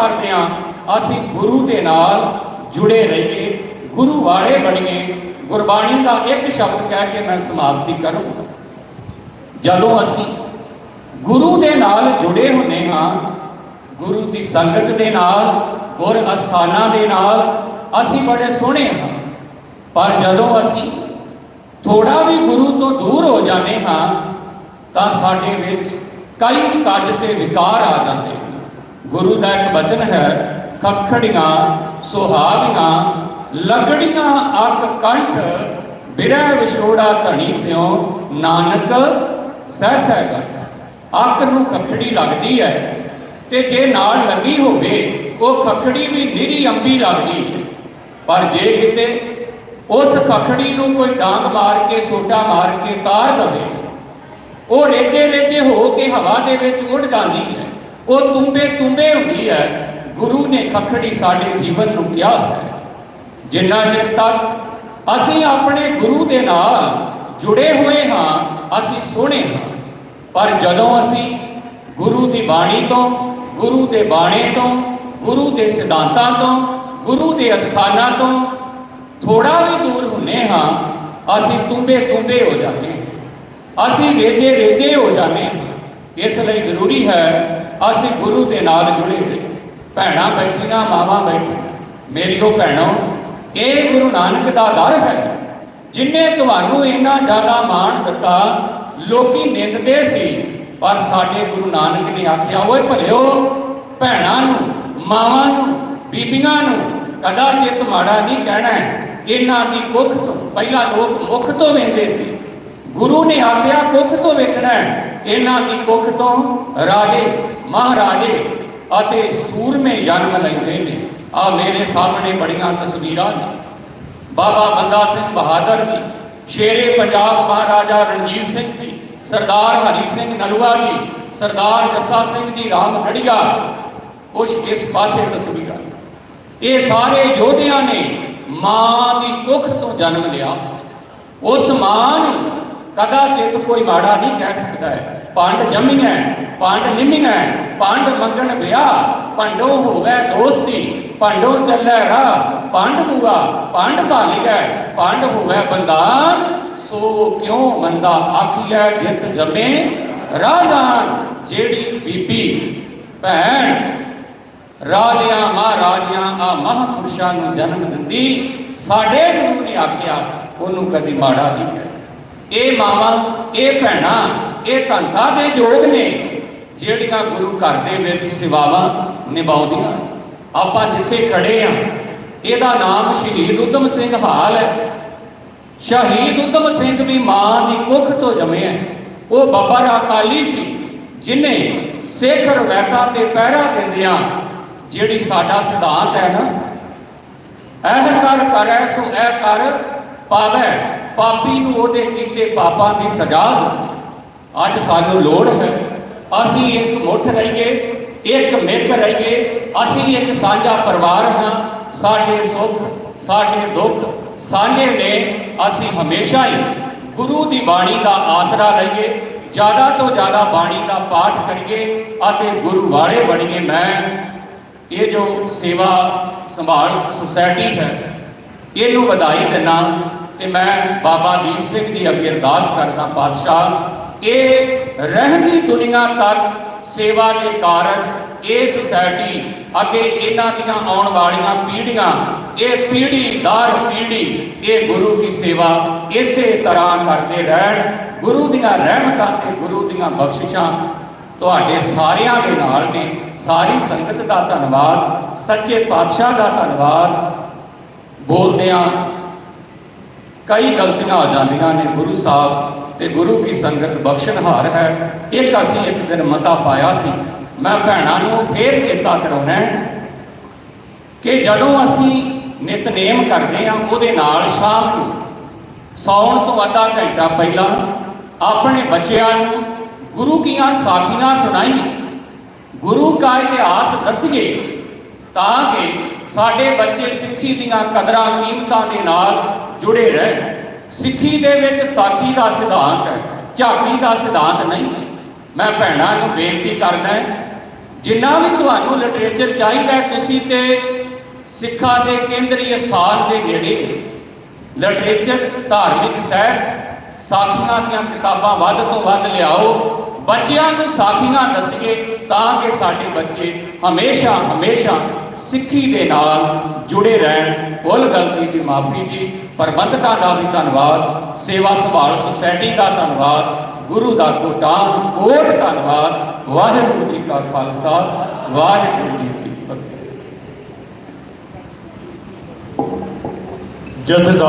ਕਰਦਿਆਂ ਅਸੀਂ ਗੁਰੂ ਦੇ ਨਾਲ ਜੁੜੇ ਰਹੀਏ, ਗੁਰੂ ਵਾਲੇ ਬਣੀਏ। ਗੁਰਬਾਣੀ ਦਾ ਇੱਕ ਸ਼ਬਦ ਕਹਿ ਕੇ ਮੈਂ ਸਮਾਪਤੀ ਕਰੂੰਗਾ ਜਦੋਂ ਅਸੀਂ ਗੁਰੂ ਦੇ ਨਾਲ ਜੁੜੇ ਹੁੰਨੇ ਹਾਂ, ਗੁਰੂ ਦੀ ਸੰਗਤ ਦੇ ਨਾਲ, ਗੁਰ ਅਸਥਾਨਾਂ ਦੇ ਨਾਲ ਅਸੀਂ ਬੜੇ ਸੋਹਣੇ ਹਾਂ। ਪਰ ਜਦੋਂ ਅਸੀਂ ਥੋੜਾ ਵੀ ਗੁਰੂ ਤੋਂ ਦੂਰ ਹੋ ਜਾਂਦੇ ਹਾਂ, ਤਾਂ ਸਾਡੇ ਵਿੱਚ ਕਈ ਕੱਜ ਤੇ ਵਿਕਾਰ ਆ ਜਾਂਦੇ ਗੁਰੂ ਦਾ ਇੱਕ ਬਚਨ ਹੈ, ਖਖੜੀਆਂ, ਸੁਹਾਵੀਆਂ, ਲਗੜੀਆਂ, ਅੱਖ ਕੰਠ, ਬਿਰਹਿ ਵਿਛੋੜਾ ਧਣੀ ਸਿਓ ਨਾਨਕ, ਸਹਿ ਸਹਿ ਕਰ ਅੱਖ ਨੂੰ ਖਖੜੀ ਲੱਗਦੀ ਹੈ ਤੇ ਜੇ ਨਾਲ ਲੱਗੀ ਹੋਵੇ, ਉਹ ਖਖੜੀ ਵੀ ਨਿਰੀ ਅੰਬੀ ਲੱਗਦੀ ਹੈ। ਪਰ ਜੇ ਕਿਤੇ ਉਸ ਖਖੜੀ ਨੂੰ ਕੋਈ ਡਾਂਗ ਮਾਰ ਕੇ ਸੋਟਾ ਮਾਰ ਕੇ ਤਾਰ ਦਵੇ, ਉਹ ਰੇਜੇ ਰੇਜੇ ਹੋ ਕੇ ਹਵਾ ਦੇ ਵਿੱਚ ਉੱਡ ਜਾਂਦੀ ਹੈ। ਉਹ ਤੁੰਬੇ ਤੁੰਬੇ ਹੁੰਦੀ ਹੈ। ਗੁਰੂ ਨੇ ਖਖੜੀ ਸਾਡੇ ਜੀਵਨ ਨੂੰ ਕਿਹਾ ਹੈ। ਜਿੰਨਾ ਚਿਰ ਤੱਕ ਅਸੀਂ ਆਪਣੇ ਗੁਰੂ ਦੇ ਨਾਲ ਜੁੜੇ ਹੋਏ ਹਾਂ, ਅਸੀਂ ਸੋਹਣੇ ਹਾਂ। ਪਰ ਜਦੋਂ ਅਸੀਂ ਗੁਰੂ ਦੀ ਬਾਣੀ ਤੋਂ, ਗੁਰੂ ਦੇ ਬਾਣੇ ਤੋਂ, ਗੁਰੂ ਦੇ ਸਿਧਾਂਤਾਂ ਤੋਂ, ਗੁਰੂ ਦੇ ਅਸਥਾਨਾਂ ਤੋਂ ਥੋੜਾ ਵੀ ਦੂਰ ਹੁੰਨੇ ਹਾਂ, ਅਸੀਂ ਤੁੰਬੇ ਤੁੰਬੇ ਹੋ ਜਾਂਦੇ ਹਾਂ। ਅਸੀਂ ਰੇਜੇ ਰੇਜੇ ਹੋ ਜਾਂਦੇ ਹਾਂ। ਇਸ ਲਈ ਜ਼ਰੂਰੀ ਹੈ ਅਸੀਂ ਗੁਰੂ ਦੇ ਨਾਲ ਜੁੜੇ ਹੋਏ ਭੈਣਾਂ ਬੈਠੀਆਂ, ਮਾਵਾਂ ਬੈਠੀਆਂ। ਮੇਰੀਓ ਭੈਣੋ, ਇਹ ਗੁਰੂ ਨਾਨਕ ਦਾ ਦਰ ਹੈ, ਜਿਨੇ ਤੁਹਾਨੂੰ ਇੰਨਾ ਜ਼ਿਆਦਾ ਮਾਣ ਦਿੱਤਾ, ਲੋਕੀ ਨਿੰਦਦੇ ਸੀ, ਪਰ ਸਾਡੇ ਗੁਰੂ ਨਾਨਕ ਨੇ ਆਖਿਆ, ਓਏ ਭਲਿਓ, ਭੈਣਾਂ ਨੂੰ, ਮਾਵਾਂ ਨੂੰ, ਬੀਬੀਆਂ ਨੂੰ ਕਦਾਚਿਤ ਮਾੜਾ ਨਹੀਂ ਕਹਿਣਾ ਇਹਨਾਂ ਦੀ ਕੁੱਖ ਤੋਂ, ਪਹਿਲਾਂ ਲੋਕ ਮੁਖ ਤੋਂ ਵੇਂਦੇ ਸੀ। ਗੁਰੂ ਨੇ ਆਖਿਆ, ਕੁੱਖ ਤੋਂ ਵੇਖਣਾ ਹੈ। ਇਹਨਾਂ ਦੀ ਕੁੱਖ ਤੋਂ ਰਾਜੇ, ਮਹਾਰਾਜੇ ਅਤੇ ਸੂਰਮੇ ਜਨਮ ਲੈਂਦੇ ਨੇ। ਆ ਮੇਰੇ ਸਾਹਮਣੇ ਬੜੀਆਂ ਤਸਵੀਰਾਂ ਨੇ। ਬਾਬਾ ਬੰਦਾ ਸਿੰਘ ਬਹਾਦਰ ਦੀ ਸ਼ੇਰੇ ਪੰਜਾਬ ਮਹਾਰਾਜਾ ਰਣਜੀਤ ਸਿੰਘ ਦੀ ਸਰਦਾਰ ਹਰੀ ਸਿੰਘ ਨਲੂਆ ਦੀ ਸਰਦਾਰ ਜੱਸਾ ਸਿੰਘ ਦੀ ਰਾਮਗੜੀਆ ਕੁਛ ਇਸ ਪਾਸੇ ਤਸਵੀਰਾਂ ਇਹ ਸਾਰੇ ਯੋਧਿਆਂ ਨੇ ਮਾਂ ਦੀ ਕੁੱਖ ਤੋਂ ਜਨਮ ਲਿਆ। ਉਸ ਮਾਂ ਨੂੰ ਕਦਾਚਿਤ ਕੋਈ ਮਾੜਾ ਨਹੀਂ ਕਹਿ ਸਕਦਾ ਹੈ। ਪੰਡ ਜੰਮੀਆਂ ਪੰਡ ਨਿੰਮੀਆਂ ਪੰਡ ਮੰਗਣ ਵਿਆਹ, ਪੰਡੋ ਹੋਵੇ ਦੋਸਤੀ, ਪੰਡੋ ਚੱਲੇ ਰਾਹ, ਪੰਡ ਬੂਆ, ਪੰਡ ਭਾਲੀਐ, ਪੰਡ ਹੋਵੇ ਬੰਦਾ ਸੋ ਕਿਉ ਮੰਦਾ ਆਖੀਐ, ਜਿਤ ਜਮੇ ਰਾਜ਼ਾਨ, ਜਿਹੜੀ ਬੀਬੀ ਭੈਣ ਰਾਜਿਆਂ ਮਹਾਰਾਜਿਆਂ ਆ ਮਹਾਪੁਰਸ਼ਾਂ ਨੂੰ ਜਨਮ ਦਿੰਦੀ, ਸਾਡੇ ਗੁਰੂ ਨੇ ਆਖਿਆ, ਉਹਨੂੰ ਕਦੀ ਮਾੜਾ ਨਹੀਂ ਕਹਿ ਇਹ ਮਾਵਾਂ, ਇਹ ਭੈਣਾਂ, ਇਹ ਧੰਦਾ ਦੇ ਯੋਗ ਨੇ, ਜਿਹੜੀਆਂ ਗੁਰੂ ਘਰ ਦੇ ਵਿੱਚ ਸੇਵਾਵਾਂ ਨਿਭਾਉਂਦੀਆਂ। ਆਪਾਂ ਜਿੱਥੇ ਖੜੇ ਆ, ਇਹਦਾ ਨਾਮ ਸ਼ਹੀਦ ਉਦਮ ਸਿੰਘ ਹਾਲ ਹੈ। ਸ਼ਹੀਦ ਉਦਮ ਸਿੰਘ ਵੀ ਮਾਂ ਦੀ ਕੁੱਖ ਤੋਂ ਜੰਮਿਆ ਉਹ ਬਾਬਾ ਅਕਾਲੀ ਸੀ, ਜਿਨੇ ਸਿੱਖ ਰਵਾਇਤਾਂ ਤੇ ਪਹਿਰਾ ਦਿੰਦਿਆਂ ਜਿਹੜੀ ਸਾਡਾ ਸਿਧਾਂਤ ਹੈ ਨਾ ਇਹ ਕਰ ਕਰੈ ਸੋ ਇਹ ਕਰ ਪਾਵੈ। ਪਾਪੀ ਨੂੰ ਉਹਦੇ ਕੀਤੇ ਪਾਪਾਂ ਦੀ ਸਜ਼ਾ ਦਿੱਤੀ। ਅੱਜ ਸਾਨੂੰ ਲੋੜ ਹੈ। ਅਸੀਂ ਇੱਕ ਮੁੱਠ ਰਹੀਏ, ਇੱਕ ਮਿੱਕ ਰਹੀਏ। ਅਸੀਂ ਇੱਕ ਸਾਂਝਾ ਪਰਿਵਾਰ ਹਾਂ। ਸਾਡੇ ਸੁੱਖ, ਸਾਡੇ ਦੁੱਖ, ਸਾਂਝੇ ਨੇ ਅਸੀਂ ਹਮੇਸ਼ਾ ਹੀ ਗੁਰੂ ਦੀ ਬਾਣੀ ਦਾ ਆਸਰਾ ਲਈਏ। ਜ਼ਿਆਦਾ ਤੋਂ ਜ਼ਿਆਦਾ ਬਾਣੀ ਦਾ ਪਾਠ ਕਰੀਏ ਅਤੇ ਗੁਰੂ ਵਾਲੇ ਬਣੀਏ। ਮੈਂ ਇਹ ਜੋ ਸੇਵਾ ਸੰਭਾਲ ਸੁਸਾਇਟੀ ਹੈ, ਇਹਨੂੰ ਵਧਾਈ ਦਿੰਦਾ। ਤੇ ਮੈਂ ਬਾਬਾ ਦੀਪ ਸਿੰਘ ਦੀ ਅੱਗੇ ਅਰਦਾਸ ਕਰਦਾ ਪਾਤਸ਼ਾਹ, ਇਹ ਰਹਿੰਦੀ ਦੁਨੀਆ ਤੱਕ ਸੇਵਾ ਦੇ ਕਾਰਨ ਇਹ ਸੁਸਾਇਟੀ ਅੱਗੇ ਇਹਨਾਂ ਦੀਆਂ ਆਉਣ ਵਾਲੀਆਂ ਪੀੜ੍ਹੀਆਂ, ਇਹ ਪੀੜ੍ਹੀ ਦਰ ਪੀੜ੍ਹੀ, ਇਹ ਗੁਰੂ ਦੀ ਸੇਵਾ ਇਸੇ ਤਰ੍ਹਾਂ ਕਰਦੇ ਰਹਿਣ, ਗੁਰੂ ਦੀਆਂ ਰਹਿਮਤਾਂ ਤੇ ਗੁਰੂ ਦੀਆਂ ਬਖਸ਼ਿਸ਼ਾਂ ਤੁਹਾਡੇ ਸਾਰਿਆਂ ਦੇ ਨਾਲ ਨੇ। ਸਾਰੀ ਸੰਗਤ ਦਾ ਧੰਨਵਾਦ, ਸੱਚੇ ਪਾਤਸ਼ਾਹ ਦਾ ਧੰਨਵਾਦ। ਬੋਲਦਿਆਂ ਕਈ ਗਲਤੀਆਂ ਹੋ ਜਾਂਦੀਆਂ ਨੇ, ਗੁਰੂ ਸਾਹਿਬ ਤੇ ਗੁਰੂ ਕੀ ਸੰਗਤ ਬਖਸ਼ਣਹਾਰ ਹੈ। ਇੱਕ ਅਸੀਂ ਇੱਕ ਦਿਨ ਮਤਾ ਪਾਇਆ ਸੀ। ਮੈਂ ਭੈਣਾਂ ਨੂੰ ਫੇਰ ਚੇਤਾ ਕਰਾਉਣਾ ਕਿ ਜਦੋਂ ਅਸੀਂ ਨਿਤਨੇਮ ਕਰਦੇ ਹਾਂ, ਉਹਦੇ ਨਾਲ ਸ਼ਾਮ ਨੂੰ ਸੌਣ ਤੋਂ ਅੱਧਾ ਘੰਟਾ ਪਹਿਲਾਂ ਆਪਣੇ ਬੱਚਿਆਂ ਨੂੰ ਗੁਰੂ ਕੀਆਂ ਸਾਖੀਆਂ ਸੁਣਾਈਏ। ਗੁਰੂ ਦਾ ਇਤਿਹਾਸ ਦੱਸੀਏ ਤਾਂ ਕਿ ਸਾਡੇ ਬੱਚੇ ਸਿੱਖੀ ਦੀਆਂ ਕਦਰਾਂ ਕੀਮਤਾਂ ਦੇ ਨਾਲ ਜੁੜੇ ਰਹਿਣ। ਸਿੱਖੀ ਦੇ ਵਿੱਚ ਸਾਖੀ ਦਾ ਸਿਧਾਂਤ ਹੈ, ਝਾਕੀ ਦਾ ਸਿਧਾਂਤ ਨਹੀਂ। ਹੈ ਮੈਂ ਭੈਣਾਂ ਨੂੰ ਬੇਨਤੀ ਕਰਦਾ ਜਿੰਨਾ ਵੀ ਤੁਹਾਨੂੰ ਲਿਟਰੇਚਰ ਚਾਹੀਦਾ ਤੁਸੀਂ ਤੇ ਸਿੱਖਾਂ ਦੇ ਕੇਂਦਰੀ ਸਥਾਨ ਦੇ ਨੇੜੇ ਲਿਟਰੇਚਰ ਧਾਰਮਿਕ ਸਾਹਿਤ, ਸਾਖੀਆਂ ਦੀਆਂ ਕਿਤਾਬਾਂ ਵੱਧ ਤੋਂ ਵੱਧ ਲਿਆਓ। ਬੱਚਿਆਂ ਨੂੰ ਸਾਖੀਆਂ ਦੱਸੀਏ ਤਾਂ ਕਿ ਸਾਡੇ ਬੱਚੇ ਹਮੇਸ਼ਾ ਹਮੇਸ਼ਾ ਸਿੱਖੀ ਦੇ ਨਾਲ ਜੁੜੇ ਰਹਿਣ। ਭੁੱਲ ਗਲਤੀ ਦੀ ਮਾਫੀ ਜੀ। ਪ੍ਰਬੰਧਕਾਂ ਦਾ ਵੀ ਧੰਨਵਾਦ। ਸੇਵਾ ਸੰਭਾਲ ਸੁਸਾਇਟੀ ਦਾ ਧੰਨਵਾਦ। ਗੁਰੂ ਦਾ ਕੋਟਾਨ ਕੋਟ ਧੰਨਵਾਦ। ਵਾਹਿਗੁਰੂ ਜੀ ਕਾ ਖਾਲਸਾ। ਵਾਹਿਗੁਰੂ ਜੀ ਕੀ ਫਤਿਹ। ਜਥੇਦਾਰ